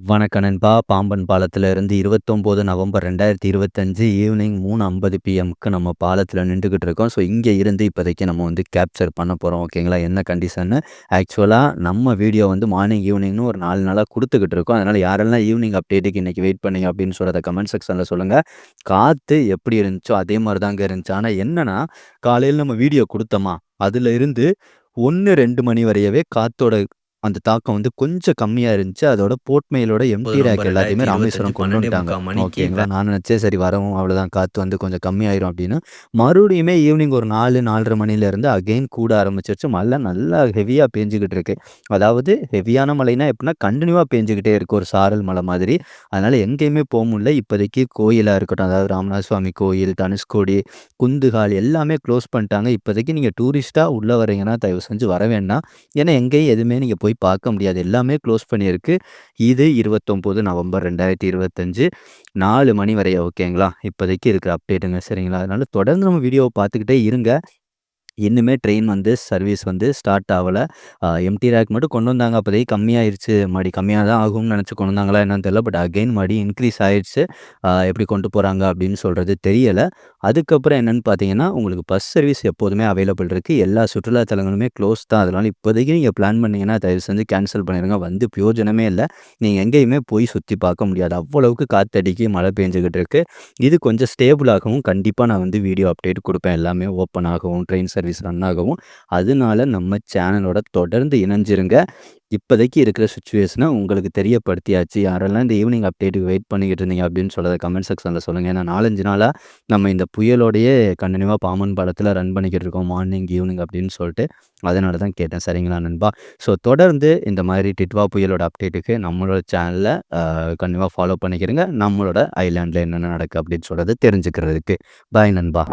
வணக்கம் நண்பா. பாம்பன் பாலத்திலிருந்து இருபத்தொம்போது நவம்பர் ரெண்டாயிரத்தி இருபத்தஞ்சு ஈவினிங் மூணு ஐம்பது பிஎம்க்கு நம்ம பாலத்தில் நின்றுக்கிட்டு இருக்கோம் ஸோ இங்கே இருந்து இப்போதைக்கு நம்ம வந்து கேப்சர் பண்ண போகிறோம் ஓகேங்களா என்ன கண்டிஷன்னு ஆக்சுவலாக நம்ம வீடியோ வந்து மார்னிங் ஈவினிங்னு ஒரு நாலு நாளாக கொடுத்துக்கிட்டு இருக்கோம் அதனால் யாரெல்லாம் ஈவினிங் அப்டேட்டுக்கு இன்றைக்கி வெயிட் பண்ணீங்க அப்படின்னு சொல்கிறத கமெண்ட் செக்ஷனில் சொல்லுங்கள் காற்று எப்படி இருந்துச்சோ அதே மாதிரி தாங்க இருந்துச்சு. ஆனால் என்னென்னா காலையில் நம்ம வீடியோ கொடுத்தோமா? அதில் இருந்து ஒன்று ரெண்டு மணி வரையவே காற்றோட அந்த தாக்கம் வந்து கொஞ்சம் கம்மியா இருந்துச்சு. அதோட போட்மெயிலோட எம்டி ரேக் எல்லாத்தையுமே ராமேஸ்வரம் கொண்டு வந்துட்டாங்க. ஓகேங்களா. நான் நினச்சேன் சரி வரவும் அவ்வளோதான் காத்து வந்து கொஞ்சம் கம்மியாயிரும் அப்படின்னு. மறுபடியுமே ஈவினிங் ஒரு 4, 4:30 மணிலேருந்து அகைன் கூட ஆரம்பிச்சிருச்சு. மழை நல்லா ஹெவியா பேஞ்சுகிட்டு இருக்கு. அதாவது ஹெவியான மழைனா எப்படின்னா கண்டினியூவா பேஞ்சுகிட்டே இருக்கு. ஒரு சாரல் மழை மாதிரி. அதனால எங்கேயுமே போ முடியல. இப்போதைக்கு கோயிலா இருக்கட்டும், அதாவது ராமநாத சுவாமி கோயில், தனுஷ்கோடி, குந்துகால் எல்லாமே க்ளோஸ் பண்ணிட்டாங்க. இப்போதைக்கு நீங்க டூரிஸ்ட்டா உள்ள வரீங்கன்னா தயவு செஞ்சு வர வேண்டாம். ஏன்னா எங்கேயும் எதுவுமே நீங்க போய் போய் பார்க்க முடியாது. எல்லாமே க்ளோஸ் பண்ணியிருக்கு. இது 29 நவம்பர் 2025 4 மணி வரை ஓகேங்களா. இப்போதைக்கு இருக்கிற அப்டேட்டுங்க சரிங்களா. அதனால் தொடர்ந்து நம்ம வீடியோவை பார்த்துக்கிட்டே இருங்க. இன்னுமே ட்ரெயின் வந்து சர்வீஸ் வந்து ஸ்டார்ட் ஆகலை எம்டி ரேக் மட்டும் கொண்டு வந்தாங்க. அப்போதைக்கு கம்மியாயிருச்சு. மறுபடி கம்மியாக தான் ஆகும்னு நினச்சி கொண்டு வந்தாங்களா என்னன்னு தெரியல. பட் அகைன் மறுபடி இன்க்ரீஸ் ஆகிடுச்சு எப்படி கொண்டு போகிறாங்க அப்படின்னு சொல்கிறது தெரியலை அதுக்கப்புறம் என்னென்னு பார்த்தீங்கன்னா, உங்களுக்கு பஸ் சர்வீஸ் எப்போதுமே அவைலபிள் இருக்குது எல்லா சுற்றுலாத்தலங்களுமே க்ளோஸ் தான். அதனால் இப்போதைக்கு நீங்கள் பிளான் பண்ணீங்கன்னா தயவு செஞ்சு கேன்சல் பண்ணிடுங்க வந்து பிரயோஜனமே இல்லை நீங்கள் எங்கேயுமே போய் சுற்றி பார்க்க முடியாது. அவ்வளவுக்கு காற்றடிக்கி மழை பெஞ்சுக்கிட்டு இருக்குது இது கொஞ்சம் ஸ்டேபிளாகவும் கண்டிப்பாக நான் வந்து வீடியோ அப்டேட் கொடுப்பேன் எல்லாமே ஓப்பன் ஆகவும், ட்ரெயின் சர்வீஸ் ரன் ஆகவும். அதனால நம்ம சேனலோட தொடர்ந்து இணைஞ்சிருங்க. இப்போதைக்கு இருக்கிற சுச்சுவேஷனை உங்களுக்கு தெரியப்படுத்தியாச்சு. யாரெல்லாம் இந்த ஈவினிங் அப்டேட்டுக்கு வெயிட் பண்ணிக்கிட்டு இருந்தீங்க அப்படின்னு சொல்கிறத கமெண்ட் செக்ஷனில் சொல்லுங்கள் ஏன்னா நாலஞ்சு நாளாக நம்ம இந்த புயலோடையே கண்டினியூவாக பாமன் படத்தில் ரன் பண்ணிக்கிட்டு இருக்கோம். மார்னிங், ஈவினிங் அப்படின்னு சொல்லிட்டு. அதனால தான் கேட்டேன். சரிங்களா நண்பா. ஸோ தொடர்ந்து இந்த மாதிரி டிட்வா புயலோட அப்டேட்டுக்கு நம்மளோட சேனலில் கண்டிப்பாக ஃபாலோ பண்ணிக்கிறேங்க நம்மளோட ஐலாண்டில் என்னென்ன நடக்குது அப்படின்னு சொல்கிறது தெரிஞ்சுக்கிறதுக்கு. பாய் நண்பா.